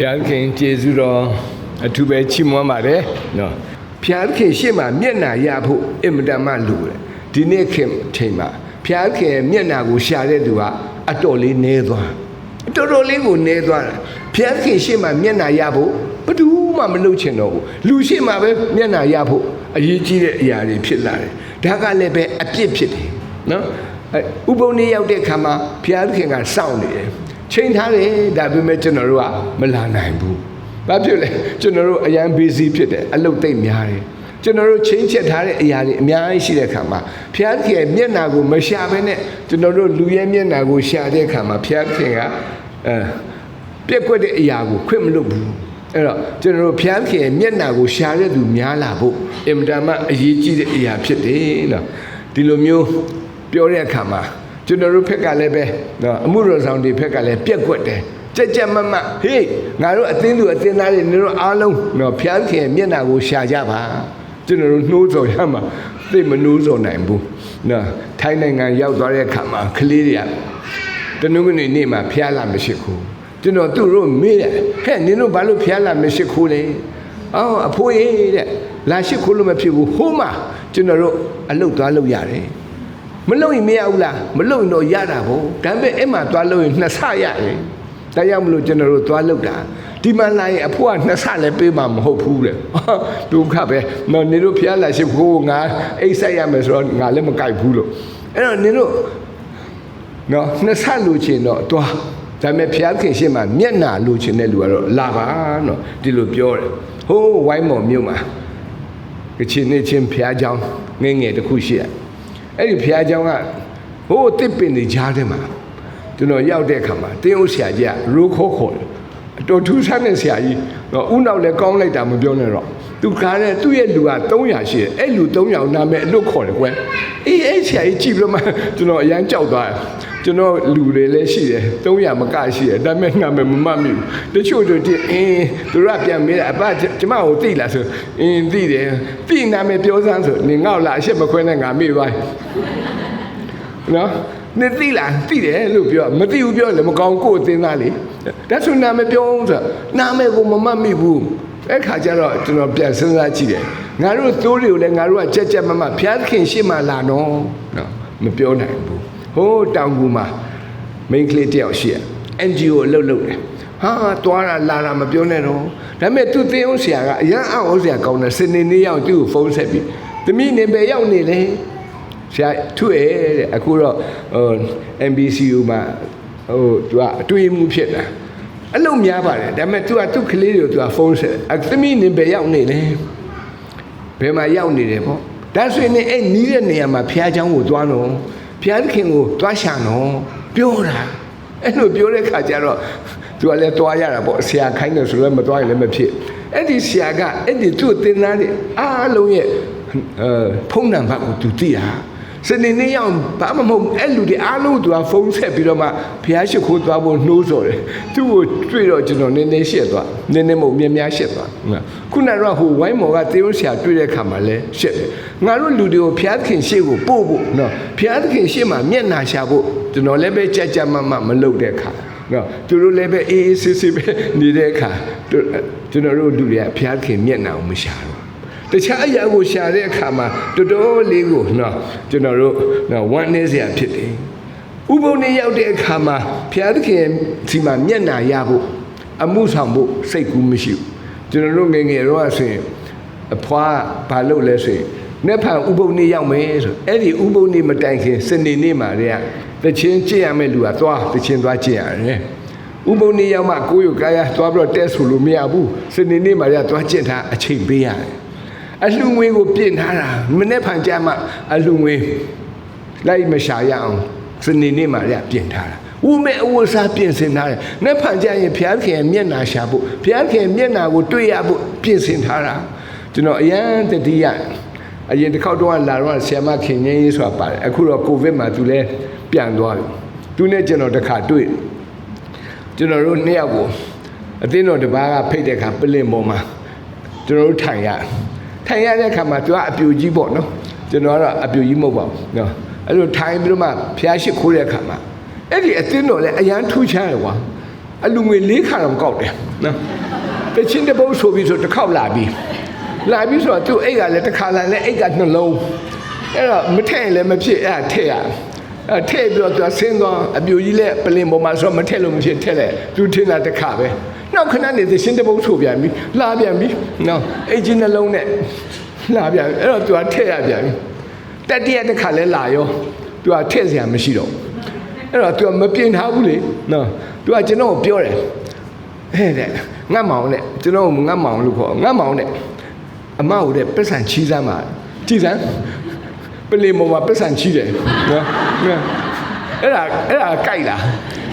ဘုရားသခင်ကျေးဇူးတော်အထူးပဲချီးမွမ်းပါတယ်နော်ဘုရားသခင်ရှေ့မှာမျက်နာရဖို့အင်မတန်မှလိုတယ်ဒီနေ့ခင်ချိန်မှာဘုရားသခင်မျက်နာကိုရှာတဲ့သူကအတော်လေးနည်းသွားတော်တော်လေးကိုနည်းသွားတာဘုရားသခင်ရှေ့မှာမျက်နာရဖို့ဘယ်သူမှမလုပ်ချင်တော့ဘူးလူရှေ့မှာပဲမျက်နာရဖို့အရေးကြီးတဲ့အရာတွေဖြစ်လာတယ်ဒါကလည်းပဲအပြစ်ဖြစ်တယ်နော်အဲဥပုံနေရောက်တဲ့ခါမှာဘုရားသခင်ကစောင့်နေတယ် ချိန်ထားတယ်ဒါပေမဲ့ကျွန်တော်တို့ကမလာနိုင်ဘူးဘာဖြစ်လဲကျွန်တော်တို့အရန် busy ဖြစ်တယ်အလုပ်သိမ့်များတယ်ကျွန်တော်တို့ချင်းချက်ထားတဲ့အရာတွေအများကြီးရှိတဲ့ခါမှာဘုရားသခင်ရဲ့မျက်နာကိုမရှာဘဲနဲ့ကျွန်တော်တို့လူရဲ့မျက်နာကိုရှာတဲ့ခါမှာဘုရားသခင်ကအဲပြက်ကွက်တဲ့အရာကိုခွင့်မလုပ်ဘူးအဲ့တော့ကျွန်တော်တို့ဘုရားသခင်ရဲ့မျက်နာကိုရှာတဲ့သူများလာဖို့အင်မတန်မှအရေးကြီးတဲ့အရာဖြစ်တယ်နော်ဒီလိုမျိုးပြောတဲ့အခါမှာ ကျွန်တော်တို့ဖက်ကလည်းပဲနော်အမှုတော်ဆောင်တွေဖက်ကလည်းပြက်ကွက်တယ်ကြက်ကြက်မတ်မတ်ဟေးငါတို့အသင်းသူအသင်းသားတွေနေတို့အားလုံးနော်ဘုရားသခင်ရဲ့မျက်နာကိုရှာကြပါကျွန်တော်တို့နှိုးဆော်ရမှာသိမနှိုးဆော်နိုင်ဘူးနော်ထိုင်းနိုင်ငံရောက်သွားတဲ့အခါမှာကလေးတွေကတနင်္ဂနွေနေ့မှာဖျားလာမရှိဘူးကျွန်တော်သူ့တို့မေးတယ်ဟဲ့နင်တို့ဘာလို့ဖျားလာမရှိဘူးလဲအော်အဖိုးရေးတဲ့လာရှိခိုးလို့မဖြစ်ဘူးဟိုးမှာကျွန်တော်တို့အလုတ်သွားလို့ရတယ် မလုံရင်မရဘူးလားမလုံရင်တော့ရတာပေါ့ဒါပေမဲ့အဲ့မှာသွားလို့ရင်နှစ်ဆရတယ်ဒါကြောင့်မလို့ကျွန်တော်တို့သွားလို့တာဒီမှာလာရင်အဖိုးကနှစ်ဆလည်းပေးမှာမဟုတ်ဘူးတဲ့ဒုက္ခပဲနော်နေတို့ဖျားလာရှိခိုးငါအိတ်ဆက်ရမယ်ဆိုတော့ငါလည်းမကြိုက်ဘူးလို့အဲ့တော့နေတို့နော်နှစ်ဆလိုချင်တော့သွားဒါပေမဲ့ဖျားခင်ရှင်းမှာမျက်နာလိုချင်တဲ့လူကတော့လာပါနော်ဒီလိုပြောတယ်ဟိုးဝိုင်းမော်မြို့မှာကချင်နေချင်းဖျားเจ้าငယ်ငယ်တစ်ခုရှိရ အဲ့ဒီဘုရားကျောင်းကဟိုတစ်ပင်တွေကြားထဲမှာကျွန်တော်ရောက်တဲ့အခါမှာတင်းဦးဆရာကြီးကရိုးခေါ်ခေါ်တယ်တော်ထူးဆန်းတဲ့ဆရာကြီးတော့ဥနောက်လည်းကောင်းလိုက်တာမပြောနဲ့တော့ သူကားတဲ့သူ့ရဲ့လူက300ရှိတယ်အဲ့လူ300နာမည်အလွတ်ခေါ်တယ်ကွယ်အေးအဲ့ဆရာကြီးကြည့်ပြီးတော့မှကျွန်တော်အရန်ကြောက်သွားတယ်ကျွန်တော်လူတွေလည်းရှိတယ်300မကရှိတယ်ဒါပေမဲ့နာမည်မမှတ်မိဘူးတချို့တို့တင်အင်းသူတို့ကပြန်မေးတာအဘကျမကိုသိလားဆိုအင်းသိတယ်သိနာမည်ပြောစမ်းဆိုနေငေါ့လာအရှက်မခွဲနဲ့ငါမေ့သွားနော်နေသိလားသိတယ်လို့ပြောမသိဘူးပြောလည်းမကောင်းကိုယ်အသိသားလေဒါဆိုနာမည်ပြောအောင်ဆိုနာမည်ကိုမမှတ်မိဘူး အဲ့ခါကျတော့ကျွန်တော်ပြန်စဉ်းစားကြည့်တယ်ငါတို့သိုးတွေကိုလည်းငါတို့ကကြက်ကြက်မမဖျားသခင်ရှေ့မှာလာနော်နော်မပြောနိုင်ဘူးဟိုးတောင်ကူမှာမိန်းကလေးတယောက်ရှိရ NGO အလုပ်လုပ်တယ်ဟာသွားတာလာတာမပြောနဲ့တော့ဒါပေမဲ့သူသင်အောင်ဆရာကအရန်အောင်ဆရာကောင်းတယ်စနေနေ့ရောက်သူ့ကိုဖုန်းဆက်ပြီးသမီးနေပဲရောက်နေလေဆရာသူ့ရဲ့တဲ့အခုတော့ဟို MBCU မှာဟိုသူကအတွေ့အမှုဖြစ်တာ အလုံးများပါတယ်ဒါပေမဲ့ तू ကသူ့ကလေးတွေကို तू ကဖုန်းဆက်အသမီးနေပဲရောက်နေလေဘယ်မှာရောက်နေတယ်ပေါ့ဒါဆိုရင်အဲ့နီးတဲ့နေရာမှာဖះเจ้าကိုသွားတော့ဖះသခင်ကိုသွားရှာတော့ပြောတာအဲ့လိုပြောတဲ့ခါကျတော့ သူကလည်းသွားရတာပေါ့ဆရာခိုင်းတယ်ဆိုတော့မသွားရင်လည်းမဖြစ်အဲ့ဒီဆရာကအဲ့ဒီသူ့တင်သားတဲ့အားလုံးရဲ့အဲဖုန်းနံပါတ်ကိုသူသိတာ စနေနေ့ရောက်ဘာမှမဟုတ်အဲ့လူတွေအားလုံးသူကဖုန်းဆက်ပြီးတော့မှဖះရှိခိုးသွားဖို့နှိုးဆော်တယ်သူ့ကိုတွေ့တော့ကျွန်တော်နည်းနည်းရှက်သွားနည်းနည်းမဟုတ်များများရှက်သွားခုနကတော့ဟိုဝိုင်းမော်ကသေယုဆရာတွေ့တဲ့ခါမှာလဲရှက်တယ်ငါတို့လူတွေကိုဖះသခင်ရှေ့ကိုပို့ဖို့နော်ဖះသခင်ရှေ့မှာမျက်နာရှာဖို့ကျွန်တော်လည်းပဲကြက်ကြက်မမမလုပ်တဲ့ခါနော်သူတို့လည်းပဲအေးအေးဆေးဆေးပဲနေတဲ့အခါကျွန်တော်တို့လူတွေကဘုရားခင်မျက်နှာကိုမရှာတော့ တခြားအရာကိုရှာတဲ့အခါမှာတော်တော်လေးကိုနော်ကျွန်တော်တို့နော်ဝမ်းနည်းစရာဖြစ်တယ်ဥပုံနေရောက်တဲ့အခါမှာဘုရားသခင်ဒီမှာမျက်နှာရဖို့အမှုဆောင်ဖို့စိတ်ကူးမရှိဘူးကျွန်တော်တို့ငယ်ငယ်တော့ဆိုရင်အဖွားဘာလုပ်လဲဆိုရင်နေ့ဖန်ဥပုံနေရောက်မယ်ဆိုအဲ့ဒီဥပုံနေမတိုင်ခင်စနေနေ့မှာတည်းကတချင်းကြည့်ရမယ့်လူကသွားတချင်းသွားကြည့်ရတယ်ဥပုံနေရောက်မှကိုယ်ရကာယသွားပြီးတော့တက်ဆိုလို့မရဘူးစနေနေ့မှာတည်းကသွားကျင့်ထားအချိန်ပေးရတယ် အလှငွေကိုပြင်ထားတာမနေ့ဖန်ကြမှာအလှငွေလိုက်မရှာရအောင်စနေနေ့မှာတည်းကပြင်ထားတာဥမဲ့အဝတ်စားပြင်ဆင်ထားတယ်။နေ့ဖန်ကြရင်ဘုရားခင်ရဲ့မျက်နာရှာဖို့ဘုရားခင်မျက်နာကိုတွေ့ရဖို့ပြင်ဆင်ထားတာကျွန်တော်အရန်တတိယအရင်တစ်ခေါက်တော့လာတော့ဆ iam ခင်ငင်းရေးဆိုတာပါတယ်အခုတော့ကိုဗစ်မှာသူလည်းပြန်သွားပြီသူနဲ့ကျွန်တော်တစ်ခါတွေ့ကျွန်တော်တို့နှစ်ယောက်ကိုအသင်းတော်တစ်ပါးကဖိတ်တဲ့ခါပလင်ပေါ်မှာကျွန်တော်တို့ထိုင်ရ ထိုင်ရတဲ့ခါမှာသူကအပြူကြီးပေါ့နော်ကျွန်တော်ကတော့အပြူကြီးမဟုတ်ပါဘူးနော်အဲ့လိုထိုင်ပြီးတော့မှဖျားရှိခိုးတဲ့ခါမှာအဲ့ဒီအသင်းတော်လည်းအရန်ထူးခြားတယ်ကွာအလူငွေ၄ခါတော့ကောက်တယ်နော်တချင်းတစ်ပုတ်ဆိုပြီးဆိုတစ်ခေါက်လာပြီလာပြီဆိုတော့သူ့အိတ်ကလည်းတစ်ခါလာလဲအိတ်ကနှလုံးအဲ့တော့မထည့်ရင်လည်းမဖြစ်အဲ့ဒါထည့်ရအဲ့ထည့်ပြီးတော့သူဆင်းသွားအပြူကြီးလည်းပလင်ပေါ်မှာဆိုတော့မထည့်လို့မဖြစ်ထည့်လိုက်သူထင်းတာတစ်ခါပဲ နောက်ခဏနေသရှင်တစ်ပုတ်ဆိုပြန်ပြီလာပြန်ပြီနော်အိတ်ကြီးနှလုံးနဲ့လာပြန်ပြီအဲ့တော့သူကထည့်ရပြန်ပြီတတိယတစ်ခါလဲလာရောသူကထည့်စရာမရှိတော့ဘူးအဲ့တော့ तू မပြင်ထားဘူးလေနော် तू ကကျွန်တော်ကိုပြောတယ်ဟဲ့တဲ့ငတ်မောင်နဲ့ကျွန်တော်ကိုငတ်မောင်လို့ခေါ်ငတ်မောင်နဲ့အမဟုတ်တဲ့ပက်ဆန်ချီးစမ်းပါကြည်စမ်းပလင်မောမှာပက်ဆန်ချီးတယ်နော်နော်အဲ့ဒါအဲ့ဒါကြိုက်လား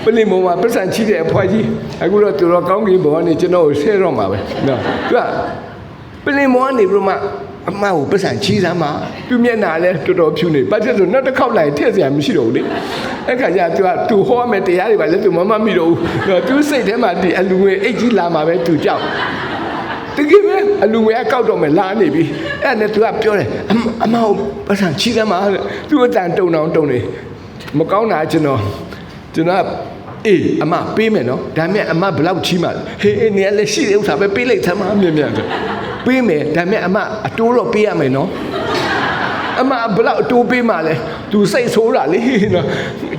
ပလင်မောမှာပက်ဆန်ချီးတယ်အဖွားကြီးအခုတော့သူတော်ကောင်းကင်ဘောကနေကျွန်တော်ကိုဆဲတော့မှာပဲနော် तू ကပလင်မောကနေပြီးတော့မှအမကိုပက်ဆန်ချီးစမ်းပါသူမျက်နှာလဲတော်တော်ဖြူနေဘာဖြစ်လို့နောက်တစ်ခေါက်လိုက်ထည့်စရာမရှိတော့ဘူးလေအဲ့ခါကျသူကသူဟောမယ်တရားတွေပါလေသူမမမိတော့ဘူးတော့သူစိတ်ထဲမှာဒီအလူငွေအိတ်ကြီးလာမှာပဲသူကြောက်တကယ်ပဲအလူငွေကကောက်တော့မယ်လာနေပြီအဲ့နဲ့သူကပြောတယ်အမအမဟုတ်ပတ်စံချီးသမ်းပါတဲ့သူအတန်တုံအောင်တုံနေမကောင်းတာကျွန်တော်ကျွန်တော်က အေးအမပေးမယ်နော်ဒါမဲ့အမဘလောက်ချီးမှဟေးအေးနေရာလည်းရှိတဲ့ဥစ္စာပဲပေးလိုက်သမားမြန်မြန်ဆိုပေးမယ်ဒါမဲ့အမအတိုးတော့ပေးရမယ်နော်အမဘလောက်အတိုးပေးမှလဲသူစိတ်ဆိုးတာလေနော်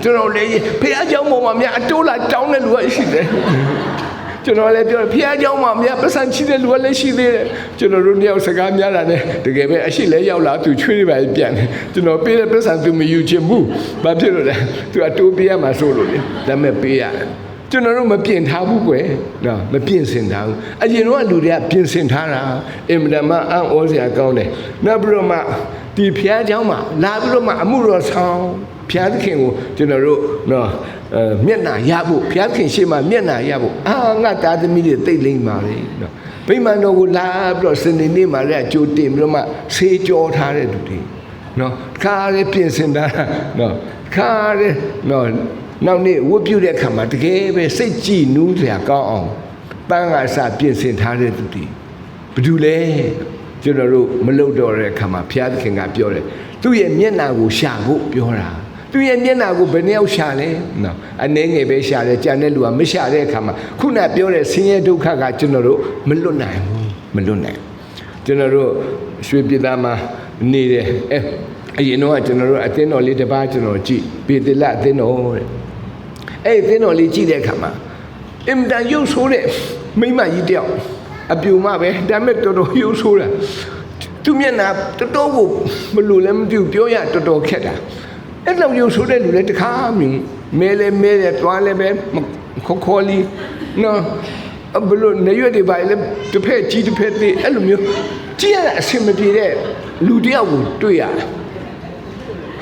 ကျွန်တော်လေဖေအားကြောင့်ပေါ်မှာများအတိုးလာတောင်းတဲ့လူကရှိတယ် ကျွန်တော်လည်းပြောဖះเจ้าမောင်များပတ်စံချီတဲ့လူကလည်းရှိသေးတယ်ကျွန်တော်တို့နှစ်ယောက်စကားများတာနဲ့တကယ်ပဲအရှိလဲရောက်လာသူချွေးတွေပဲပြန်တယ်ကျွန်တော်ပေးတဲ့ပတ်စံသူမယူချင်ဘူးဘာဖြစ်လို့လဲသူအတိုးပေးရမှာဆိုလို့လေဒါမဲ့ပေးရတယ်ကျွန်တော်တို့မပြင်ထားဘူးကွယ်နော်မပြင်ဆင်ထားဘူးအရင်တော့လူတွေကပြင်ဆင်ထားတာအင်မတန်မှအံ့ဩစရာကောင်းတယ်နောက်ပြီးတော့မှဒီဖျားเจ้าမှာလာပြီးတော့မှအမှုတော်ဆောင်ဖျားသခင်ကိုကျွန်တော်တို့နော်အဲ မျက်နှာရဖို့ဖျားသခင်ရှေ့မှာမျက်နှာရဖို့အာငါသားသမီးတွေတိတ်လိမ့်ပါလေနော်ဗိမာန်တော်ကိုလာပြီးတော့စနေနေ့မှာလည်းကြိုတင်ပြီးတော့မှဆေးကြောထားတဲ့လူတွေနော်ခါရဲပြင်ဆင်တာနော်ခါရဲနော်နောက်နေ့ဝတ်ပြုတဲ့အခါမှာတကယ်ပဲစိတ်ကြည်နူးစရာကောင်းအောင်ပန်းကစားပြင်ဆင်ထားတဲ့သူတွေဘယ်သူလဲကျွန်တော်တို့မလုပ်တော့တဲ့အခါမှာဘုရားသခင်ကပြောတယ်သူ့ရဲ့မျက်နှာကိုရှာဖို့ပြောတာ သူရဲ့မျက်နှာကိုဘယ်နှယောက်ရှာလဲနော်အနေငယ်ပဲရှာတယ်ကြံတဲ့လူကမရှာတဲ့အခါမှာခုနပြောတဲ့ဆင်းရဲဒုက္ခကကျွန်တော်တို့မလွတ်နိုင်ဘူးမလွတ်နိုင်ကျွန်တော်တို့ရွှေပြည်သားမှာနေတယ်အဲအရင်တော့ကျွန်တော်တို့အသင်းတော်လေးတစ်ပါးကျွန်တော်ကြည့်ပေတလအသင်းတော်တဲ့အဲ့ဒီအသင်းတော်လေးကြည့်တဲ့အခါမှာအင်တန်ရုပ်ဆိုးတဲ့မိမကြီးတယောက်အပြူမပဲဒါပေမဲ့တော်တော်ရုပ်ဆိုးတာသူမျက်နှာတော်တော်ကိုမလို့လည်းမသိဘူးပြောရတော်တော်ခက်တာ အဲ့လောက်ရုပ်ဆိုးတဲ့လူလည်းတခါမြင်မဲလဲမဲတယ်တွားလဲပဲခေါ်ခေါ်လီနော်အဘလို့နေရွက်တွေပါလေတစ်ဖက်ကြီးတစ်ဖက်သေးအဲ့လိုမျိုးကြည့်ရတာအဆင်မပြေတဲ့လူတယောက်ကိုတွေ့ရတာ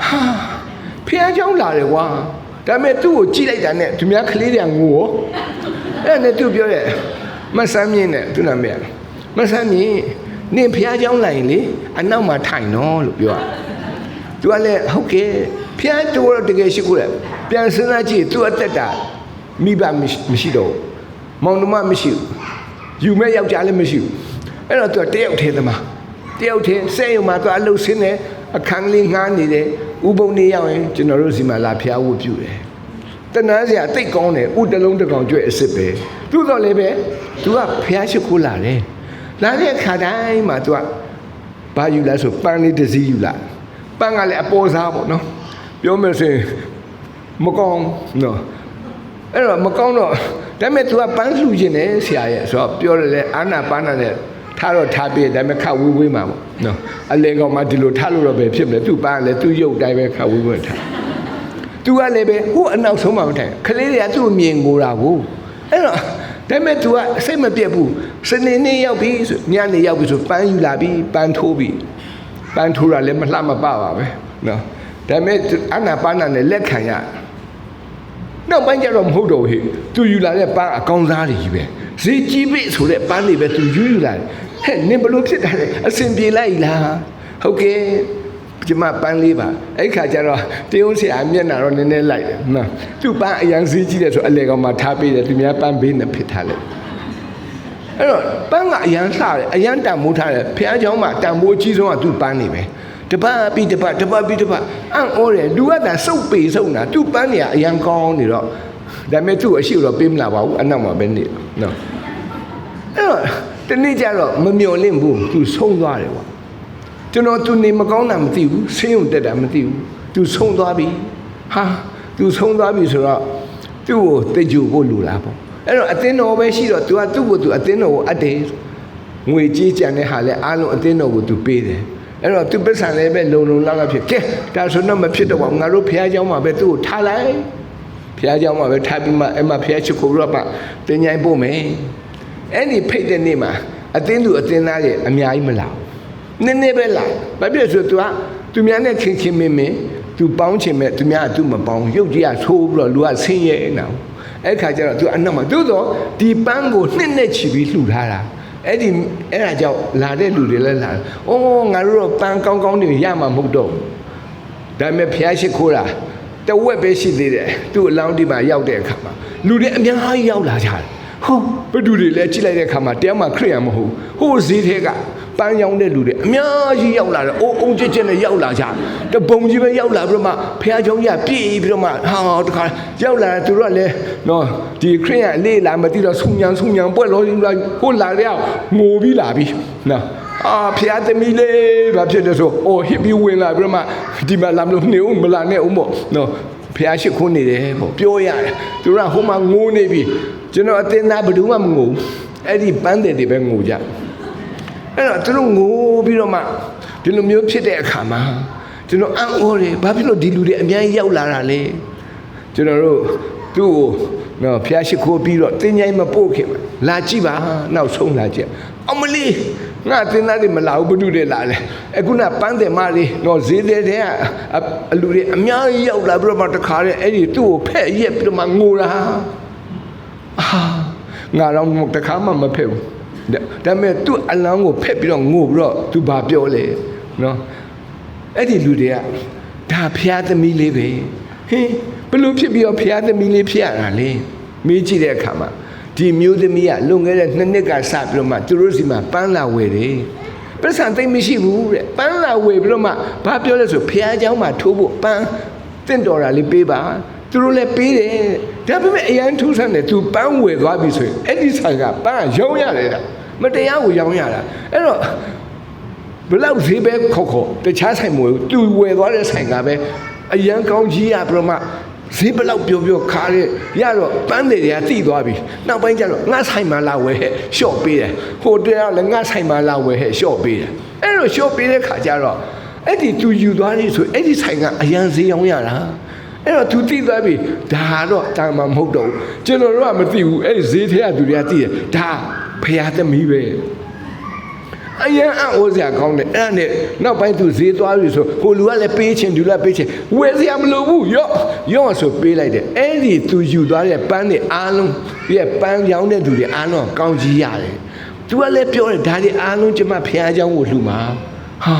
ဟာဖះเจ้าလာတယ်ကွာဒါပေမဲ့သူ့ကိုကြည့်လိုက်တာနဲ့သူများကလေးတွေကငိုရောအဲ့နဲ့သူပြောတယ်မဆမ်းမြင့်နဲ့သူနာမည်မဆမ်းမြင့်နင်ဖះเจ้าလာရင်လေအနောက်မှာထိုင်နော်လို့ပြောတာ तू ကလည်းဟုတ်ကဲ့ ဖျားတော်တော့တကယ်ရှိခိုးတယ်ပြန်စဉ်းစားကြည့်သူ့အသက်တာမိဘမရှိတော့မောင်နှမမရှိဘူးယူမဲ့ယောက်ျားလည်းမရှိဘူးအဲ့တော့သူကတယောက်ထဲသမားတယောက်ထဲစဲရုံမှာသူအလုပ်ဆင်းတယ်အခန်းလေးငှားနေတယ်ဥပုံနေရောက်ရင်ကျွန်တော်တို့စီမှာလာဖျားဝတ်ပြုတယ်တနန်းစရာတိတ်ကောင်းတယ်ဥတလုံးတကောင်ကျွဲ့အစ်စ်ပဲသူတော့လည်းပဲသူကဖျားရှိခိုးလာတယ်လာတဲ့ခါတိုင်းမှာသူကဘာယူလဲဆိုပန်းလေးတစ်စီးယူလာပန်းကလည်းအပေါ်စားပေါ့နော် ပြောမယ်ဆိုရင်မကောင်းနော်အဲ့တော့မကောင်းတော့ဒါပေမဲ့ तू ကပန်းလှူခြင်းနဲ့ဆရာရဲ့ဆိုတော့ပြောရတယ်အာနာပါနာနဲ့ထားတော့ထားပြဒါပေမဲ့ခဝေးဝေးမှာပေါ့နော်အလေကောင်မှဒီလိုထားလို့တော့ပဲဖြစ်မယ်သူ့ပန်းကလည်းသူ့ရုပ်တိုင်းပဲခဝေးဝေးထားသူကလည်းပဲဟိုအနောက်ဆုံးမှမထိုင်ခလေးတွေကသူ့မြင်ကိုတာကိုအဲ့တော့ဒါပေမဲ့ तू ကစိတ်မပြတ်ဘူးစနေနေ့ရောက်ပြီဆိုညနေရောက်ပြီဆိုပန်းယူလာပြီပန်းထိုးပြီပန်းထိုးတာလည်းမလှမပပါပဲနော် ဒါပေမဲ့အနာပါနာနဲ့လက်ခံရနောက်ပိုင်းကျတော့မဟုတ်တော့ဘူးဟဲ့သူယူလာတဲ့ပန်းအကောင်းစားတွေကြီးပဲဈေးကြီးပြီဆိုတဲ့ပန်းတွေပဲသူယူယူလာတယ်ဟဲ့နင်ဘလို့ဖြစ်တာလဲအစင်ပြေလိုက်လားဟုတ်ကဲ့ကျမပန်းလေးပါအဲ့ခါကျတော့တင်းဦးဆရာမျက်နှာတော့နည်းနည်းလိုက်တယ်နော်သူ့ပန်းအရန်ဈေးကြီးတယ်ဆိုအလေကောင်မှာထားပေးတယ်သူများပန်းဘေးနဲ့ဖြစ်ထားလိုက် အဲ့တော့ပန်းကအရန်လှတယ်အရန်တန်မိုးထားတယ်ဖះเจ้าမှာတန်မိုးအကြီးဆုံးကသူ့ပန်းနေပဲ တပတ်ပြီးတပတ်တပတ်ပြီးတပတ်အံ့ဩတယ်လူကသာစုပ်ပေစုပ်တာသူ့ပန်းနေကအရန်ကောင်းနေတော့ဒါပေမဲ့သူ့အရှိတော့ပေးမလာပါဘူးအနောက်မှာပဲနေနော်အဲ့တော့တနေ့ကျတော့မမျော်လင့်ဘူးသူဆုံးသွားတယ်ကွာကျွန်တော်သူနေမကောင်းတာမသိဘူးဆင်းရုံတက်တာမသိဘူးသူဆုံးသွားပြီဟာသူဆုံးသွားပြီဆိုတော့သူ့ကိုတိတ်ကြိုဖို့လူလာပေါ့အဲ့တော့အသင်းတော်ပဲရှိတော့ तू ကသူ့ကိုသူအသင်းတော်ကိုအပ်တယ်ငွေကြီးကြံတဲ့ဟာလဲအားလုံးအသင်းတော်ကိုသူပေးတယ် အဲ့တော့သူပစ္ဆံလည်းပဲလုံလုံလောက်လောက်ဖြစ်ကဲဒါဆိုတော့မဖြစ်တော့ပါဘူးငါတို့ဖះเจ้าမှာပဲသူ့ကိုထားလိုက်ဖះเจ้าမှာပဲထားပြီးမှအဲ့မှာဖះချစ်ကိုပြီးတော့မှတင်ញိုင်းပို့မယ်အဲ့ဒီဖိတ်တဲ့နေ့မှာအတင်းသူအတင်းသားရဲ့အများကြီးမလာဘူးနည်းနည်းပဲလာဘာဖြစ်ဆိုသူကသူများနဲ့ချင်းချင်းမင်းမင်းသူပေါင်းချင်မဲ့သူများကသူမပေါင်းရုပ်ကြီးကဆိုးပြီးတော့လူကဆင်းရဲနေတာအဲ့ခါကျတော့သူအနောက်မှာသို့တော့ဒီပန်းကိုနှစ်နဲ့ချီပြီးလှူထားတာ အဲ့ဒီအဲ့ဒါကြောင့်လာတဲ့လူတွေလည်းလာတယ်။အော်ငါတို့တော့ပန်းကောင်းကောင်းတွေရမှာမဟုတ်တော့ဘူး။ဒါပေမဲ့ဖျားရှိခိုးတာတဝက်ပဲရှိသေးတယ်။သူ့အလောင်းဒီမှာရောက်တဲ့အခါမှာလူတွေအများကြီးရောက်လာကြတယ်။ဟုတ်ဘယ်သူတွေလဲကြည့်လိုက်တဲ့အခါမှာတရားမှခရိယာမဟုတ်ဘူး။ဟိုဈေးထဲက ပန်းရောင်းတဲ့လူတွေအများကြီးရောက်လာတယ်။အိုးအုံကျကျနဲ့ရောက်လာကြ။တပုံကြီးပဲရောက်လာပြီးတော့မှဖះเจ้าကြီးပြည့်ပြီးတော့မှဟာတခါရောက်လာတယ်သူတို့ကလည်းနော်ဒီခရိယာအလေးလာမသိတော့ဆုညံဆုညံပွဲလို့လာဟိုလာတဲ့ငိုပြီးလာပြီးနော်အာဖះသမီးလေးဘာဖြစ်လဲဆိုအိုဟစ်ပြီးဝင်လာပြီးတော့မှဒီမှာလာမလို့နေဦးမလာနဲ့ဦးမို့နော်ဖះရှိခိုးနေတယ်ပေါ့ပြောရတယ်သူတို့ကဟိုမှာငိုနေပြီကျွန်တော်အတင်းသားဘယ်သူမှမငိုဘူးအဲ့ဒီပန်းတယ်တွေပဲငိုကြ အဲ့တော့သူတို့ငိုပြီးတော့မှဒီလိုမျိုးဖြစ်တဲ့အခါမှာကျွန်တော်အံ့ဩတယ်ဘာဖြစ်လို့ဒီလူတွေအများကြီးရောက်လာတာလဲကျွန်တော်တို့သူ့ကိုနော်ဖျားရှိခိုးပြီးတော့တင်းញိုင်းမပို့ခင်မှာလာကြည့်ပါနောက်ဆုံးလာကြည့်အမလီငါတင်းသားတွေမလာဘူးဘုဒ္ဓတွေလာလဲအခုနပန်းတယ်မလေးနော်ဈေးတဲ့တဲ့အလူတွေအများကြီးရောက်လာပြီးတော့မှတခါတည်းအဲ့ဒီသူ့ကိုဖက်ရက်ပြီးတော့မှငိုတာအာငါတော့တခါမှမဖက်ဘူး ဒါဒါပေမဲ့သူ့အလောင်းကိုဖက်ပြီးတော့ငိုပြီးတော့သူဘာပြောလဲနော်အဲ့ဒီလူတွေကဒါဖျားသမီးလေးပဲဟင်းဘလို့ဖြစ်ပြီးတော့ဖျားသမီးလေးဖြစ်ရတာလေမေးကြည့်တဲ့အခါမှာဒီမျိုးသမီးကလွန်ခဲ့တဲ့နှစ်နှစ်ကစပြီးတော့မှသူတို့စီမှာပန်းလာဝယ်တယ်ပြဿနာသိမ့်မရှိဘူးတဲ့ပန်းလာဝယ်ပြီးတော့မှဘာပြောလဲဆိုဖျားเจ้าမှာထိုးဖို့ပန်းတင့်တော်တာလေးပေးပါသူတို့လည်းပေးတယ် ဒါပေမဲ့အရန်ထူးဆန်းတယ်သူပန်းဝယ်သွားပြီဆိုရင်အဲ့ဒီဆိုင်ကပန်းကရောင်းရတယ်တဲ့မတရားကိုရောင်းရတာအဲ့တော့ဘယ်လောက်ဈေးပဲခေါက်ခေါက်တခြားဆိုင်မဝယ်ဘူးသူဝယ်သွားတဲ့ဆိုင်ကပဲအရန်ကောင်းကြီးရပြတော့မှဈေးဘယ်လောက်ပြောပြောခါရဲရတော့ပန်းတွေတွေကတိသွားပြီနောက်ပိုင်းကျတော့ငါဆိုင်မှာလာဝယ်ဟဲ့ရှော့ပေးတယ်ဟိုတည်းကလည်းငါဆိုင်မှာလာဝယ်ဟဲ့ရှော့ပေးတယ်အဲ့တော့ရှော့ပေးတဲ့ခါကျတော့အဲ့ဒီသူယူသွားတယ်ဆိုအဲ့ဒီဆိုင်ကအရန်ဈေးရောင်းရတာ အဲ့တော့သူသိသွားပြီဒါတော့တာမမဟုတ်တော့ဘူးကျွန်တော်တို့ကမသိဘူးအဲ့ဈေးထဲကသူတွေကသိတယ်ဒါဖရာသမီးပဲအရင်အအိုးစရာကောင်းတယ်အဲ့ဒါနဲ့နောက်ပိုင်းသူဈေးသွားပြီဆိုဟိုလူကလည်းပေးချင်သူလည်းပေးချင်ဝယ်စရာမလိုဘူးရော့ရော့ဆိုပေးလိုက်တယ်အဲ့ဒီသူယူသွားတဲ့ပန်းတွေအားလုံးရဲ့ပန်းရောင်းတဲ့သူတွေအားလုံးကောင်းကြီးရတယ်သူကလည်းပြောတယ်ဒါတွေအားလုံးကျမဖခင်အကြောင်းကိုလှူမှာဟာ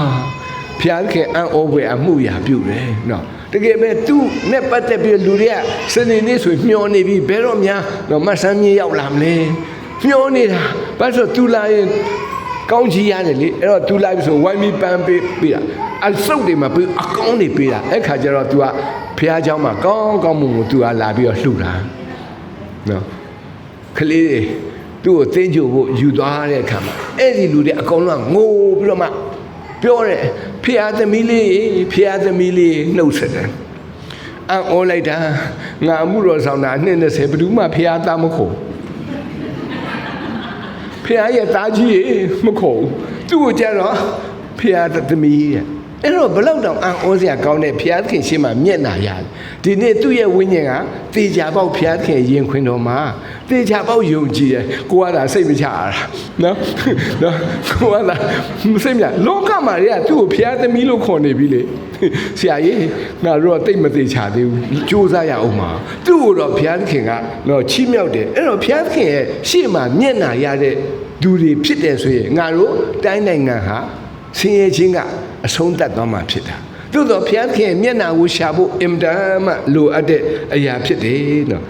ဖခင်ခင်အံ့ဩဖွယ်အမှုရာပြုတယ်နော် တကယ်ပဲသူ့နဲ့ပတ်သက်ပြီးလူတွေကစနေနေ့ဆိုမျောနေပြီဘယ်တော့မှတော့မဆန်းမြေရောက်လာမလဲမျောနေတာဘာလို့သူလာရင်ကောင်းကြီးရတယ်လေအဲ့တော့သူလာပြီဆိုဝိုင်းပြီးပန်းပေးပေးတာအစုပ်တွေမှာပေးအကောင်းတွေပေးတာအဲ့ခါကျတော့ तू ကဖះเจ้าမှာကောင်းကောင်းမှုကို तू ကလာပြီးတော့လှူတာနော်ကလေးတွေသူ့ကိုတင်းကြိုဖို့ယူသွားတဲ့အခါမှာအဲ့ဒီလူတွေအကုန်လုံးကငိုပြီးတော့မှ ပြောတယ် ဖះသမီးလေးဖះသမီးလေးနှုတ်ဆက်တယ်အံ့ဩလိုက်တာငါအမှုတော်ဆောင်တာအနှစ်20ဘယ်သူမှဖះသားမခေါ်ဖះရဲ့သားကြီးရေမခေါ်ဘူးသူ့ကိုကြတော့ဖះသမီးရဲ့ အဲ့တော့ဘလောက်တောင်အံ့ဩစရာကောင်းတဲ့ဖះသခင်ရှေ့မှာမျက်နာရတယ်ဒီနေ့သူ့ရဲ့ဝိညာဉ်ကတေချာပေါက်ဖះသခင်ရင်ခွင်တော်မှာတေချာပေါက်ယုံကြည်တယ်ကိုကသာစိတ်မချရတာနော်နော်ကိုကသာစိတ်မချလောကမှာတွေကသူ့ကိုဖះသမီးလို့ခေါ်နေပြီလေဆရာကြီးငါတို့ကတိတ်မသေးချသေးဘူးစူးစမ်းရအောင်ပါသူ့ကိုတော့ဘုရားသခင်ကတော့ချီးမြှောက်တယ်အဲ့တော့ဘုရားသခင်ရဲ့ရှေ့မှာမျက်နာရတဲ့သူတွေဖြစ်တယ်ဆိုရင်ငါတို့တိုင်းနိုင်ငံဟာ ဆင်းရဲခြင်းကအဆုံးသတ်သွားမှာဖြစ်တာသို့တော့ဘုရားသခင်ရဲ့မျက်နာကိုရှာဖို့အင်တန်မှလိုအပ်တဲ့အရာဖြစ်တယ်နော်